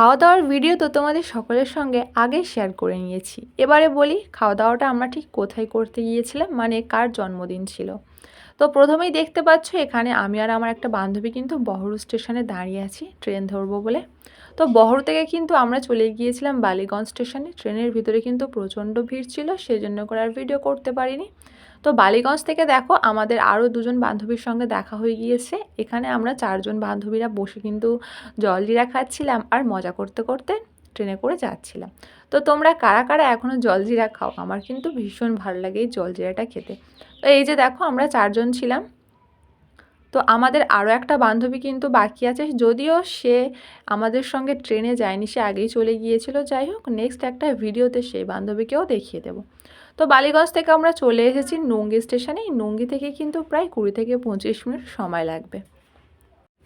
খাওয়া দাওয়ার ভিডিও তো তোমাদের সকলের সঙ্গে আগে শেয়ার করে নিয়েছি। এবারে বলি খাওয়া দাওয়াটা আমরা ঠিক কোথায় করতে গিয়েছিলাম মানে কার জন্মদিন ছিল? তো প্রথমেই দেখতে পাচ্ছ, এখানে আমি আর আমার একটা বান্ধবী কিন্তু বহরু স্টেশনে দাঁড়িয়ে আছি ট্রেন ধরবো বলে। তো বহর থেকে কিন্তু আমরা চলে গিয়েছিলাম বালিগঞ্জ স্টেশনে। ট্রেনের ভিতরে কিন্তু প্রচণ্ড ভিড় ছিল, সেজন্য করে আর ভিডিও করতে পারিনি। তো বালিগঞ্জ থেকে দেখো, আমাদের আরও দুজন বান্ধবীর সঙ্গে দেখা হয়ে গিয়েছে। এখানে আমরা চারজন বান্ধবীরা বসে কিন্তু জলজিরা খাচ্ছিলাম আর মজা করতে করতে ট্রেনে করে যাচ্ছিলাম। তো তোমরা কারা কারা এখনও জলজিরা খাও? আমার কিন্তু ভীষণ ভালো লাগে এই জলজিরাটা খেতে। তো এই যে দেখো, আমরা চারজন ছিলাম। তো আমাদের আরও একটা বান্ধবী কিন্তু বাকি আছে, যদিও সে আমাদের সঙ্গে ট্রেনে যায়নি, সে আগেই চলে গিয়েছিল। যাই হোক নেক্সট একটা ভিডিওতে সেই বান্ধবীকেও দেখিয়ে দেবো। তো বালিগঞ্জ থেকে আমরা চলে এসেছি নুঙ্গি স্টেশনে। নুঙ্গি থেকে কিন্তু প্রায় কুড়ি থেকে পঁচিশ মিনিট সময় লাগবে।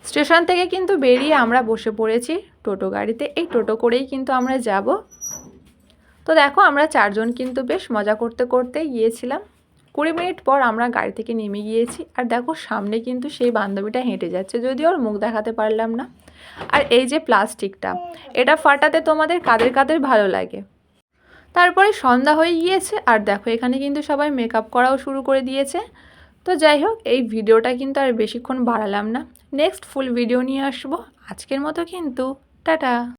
স্টেশন থেকে কিন্তু বেরিয়ে আমরা বসে পড়েছি টোটো গাড়িতে। এই টোটো করেই কিন্তু আমরা যাব। তো দেখো, আমরা চারজন কিন্তু বেশ মজা করতে করতে গিয়েছিলাম। কুড়ি মিনিট পর আমরা গাড়ি থেকে নেমে গিয়েছি। আর দেখো সামনে কিন্তু সেই বান্ধবীটা হেঁটে যাচ্ছে। যদিও ওর মুখ দেখাতে পারলাম না। আর এই যে প্লাস্টিকটা, এটা ফাটাতে তোমাদের কাদের কাদের ভালো লাগে? তারপরে সন্ধ্যা হয়ে গিয়েছে। আর দেখো এখানে কিন্তু সবাই মেকআপ করাও শুরু করে দিয়েছে। তো যাই হোক, এই ভিডিওটা কিন্তু আর বেশিক্ষণ বাড়ালাম না। নেক্সট ফুল ভিডিও নিয়ে আসব। আজকের মতো কিন্তু, টাটা!